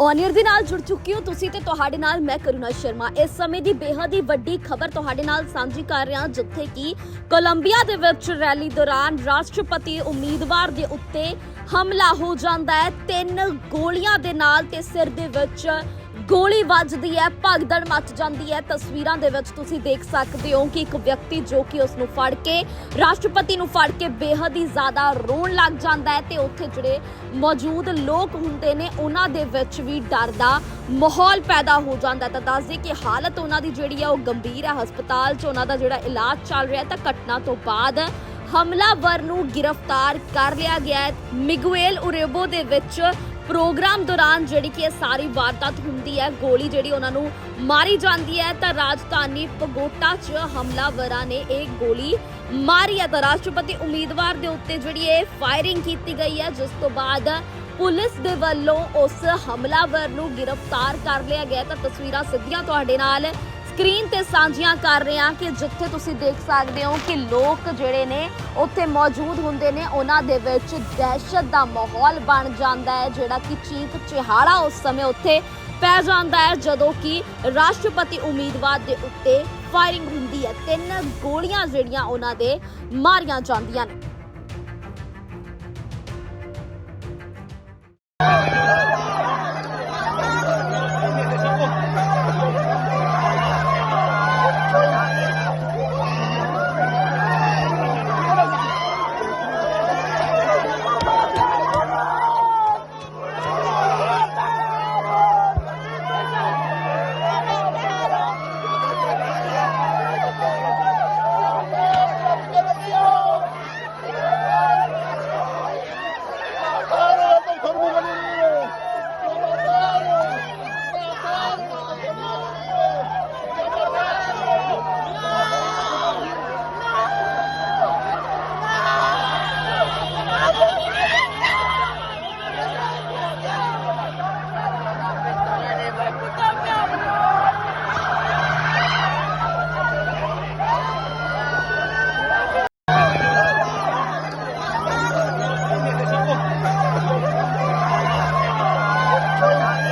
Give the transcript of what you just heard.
ਔਨੀਅਰ ਦੇ ਨਾਲ ਜੁੜ ਚੁੱਕੀ ਹੋ ਤੁਸੀਂ ਤੇ ਤੁਹਾਡੇ ਨਾਲ ਮੈਂ ਕਰੁਣਾ ਸ਼ਰਮਾ। ਇਸ ਸਮੇਂ ਦੀ ਬੇਹੱਦ ਹੀ ਵੱਡੀ ਖਬਰ ਤੁਹਾਡੇ ਨਾਲ ਸਾਂਝੀ ਕਰ ਰਿਹਾ ਜਿੱਥੇ ਕਿ ਕੋਲੰਬੀਆ ਦੇ ਵਿੱਚ ਰੈਲੀ ਦੌਰਾਨ ਰਾਸ਼ਟਰਪਤੀ ਉਮੀਦਵਾਰ ਦੇ ਉੱਤੇ ਹਮਲਾ ਹੋ ਜਾਂਦਾ ਹੈ। ਤਿੰਨ ਗੋਲੀਆਂ ਦੇ ਨਾਲ ਤੇ ਸਿਰ ਦੇ ਵਿੱਚ ਗੋਲੀ ਵੱਜਦੀ ਹੈ, ਭਗਦੜ ਮੱਚ ਜਾਂਦੀ ਹੈ। ਤਸਵੀਰਾਂ ਦੇ ਵਿੱਚ ਤੁਸੀਂ ਦੇਖ ਸਕਦੇ ਹੋ ਕਿ ਇੱਕ ਵਿਅਕਤੀ ਜੋ ਕਿ ਉਸ ਨੂੰ ਫੜ ਕੇ, ਰਾਸ਼ਟਰਪਤੀ ਨੂੰ ਫੜ ਕੇ ਬੇਹੱਦ ਹੀ ਜ਼ਿਆਦਾ ਰੋਣ ਲੱਗ ਜਾਂਦਾ ਹੈ ਤੇ ਉੱਥੇ ਜਿਹੜੇ ਮੌਜੂਦ ਲੋਕ ਹੁੰਦੇ ਨੇ, ਉਹਨਾਂ ਦੇ ਵਿੱਚ ਵੀ ਡਰ ਦਾ ਮਾਹੌਲ ਪੈਦਾ ਹੋ ਜਾਂਦਾ ਹੈ। ਤਾਂ ਦੱਸਦੇ ਕਿ ਹਾਲਤ ਉਹਨਾਂ ਦੀ ਜਿਹੜੀ ਹੈ, ਉਹ ਗੰਭੀਰ ਹੈ। ਹਸਪਤਾਲ 'ਚ ਉਹਨਾਂ ਦਾ ਜਿਹੜਾ ਇਲਾਜ ਚੱਲ ਰਿਹਾ ਤਾਂ ਘਟਨਾ ਤੋਂ ਬਾਅਦ ਹਮਲਾਵਰ ਨੂੰ ਗ੍ਰਿਫਤਾਰ ਕਰ ਲਿਆ ਗਿਆ ਹੈ। ਮਿਗੂਏਲ ਉਰੇਬੋ ਦੇ ਵਿੱਚ ਪ੍ਰੋਗਰਾਮ ਦੌਰਾਨ ਜਿਹੜੀ ਕਿ ਇਹ ਸਾਰੀ ਵਾਰਦਾਤ ਹੁੰਦੀ ਹੈ, ਗੋਲੀ ਜਿਹੜੀ ਉਹਨਾਂ ਨੂੰ ਮਾਰੀ ਜਾਂਦੀ ਹੈ, ਤਾਂ ਰਾਜਧਾਨੀ ਪਗੋਟਾ 'ਚ ਹਮਲਾਵਰਾਂ ਨੇ ਇਹ ਗੋਲੀ ਮਾਰੀ ਹੈ। ਤਾਂ ਰਾਸ਼ਟਰਪਤੀ ਉਮੀਦਵਾਰ ਦੇ ਉੱਤੇ ਜਿਹੜੀ ਇਹ ਫਾਇਰਿੰਗ ਕੀਤੀ ਗਈ ਹੈ, ਜਿਸ ਤੋਂ ਬਾਅਦ ਪੁਲਿਸ ਦੇ ਵੱਲੋਂ ਉਸ ਹਮਲਾਵਰ ਨੂੰ ਗ੍ਰਿਫਤਾਰ ਕਰ ਲਿਆ ਗਿਆ ਤਾਂ ਤਸਵੀਰਾਂ ਸਿੱਧੀਆਂ ਤੁਹਾਡੇ ਨਾਲ ਸਕਰੀਨ ਤੇ ਸਾਂਝੀਆਂ ਕਰ ਰਹੇ ਹਾਂ ਕਿ ਜਿੱਥੇ ਤੁਸੀਂ ਦੇਖ ਸਕਦੇ ਹੋ ਕਿ ਲੋਕ ਜਿਹੜੇ ਨੇ ਉੱਥੇ ਮੌਜੂਦ ਹੁੰਦੇ ਨੇ। ਉਹਨਾਂ ਦੇ ਵਿੱਚ ਦਹਿਸ਼ਤ ਦਾ ਮਾਹੌਲ ਬਣ ਜਾਂਦਾ ਹੈ, ਜਿਹੜਾ ਕਿ ਚੀਕ ਚਿਹਾੜਾ ਉਸ ਸਮੇਂ ਉੱਥੇ ਪੈ ਜਾਂਦਾ ਹੈ, ਜਦੋਂ ਕਿ ਰਾਸ਼ਟਰਪਤੀ ਉਮੀਦਵਾਰ ਦੇ ਉੱਤੇ ਫਾਇਰਿੰਗ ਹੁੰਦੀ ਹੈ। ਤਿੰਨ ਗੋਲੀਆਂ ਜਿਹੜੀਆਂ ਉਹਨਾਂ ਦੇ ਮਾਰੀਆਂ ਜਾਂਦੀਆਂ ਨੇ। ¡Vamos!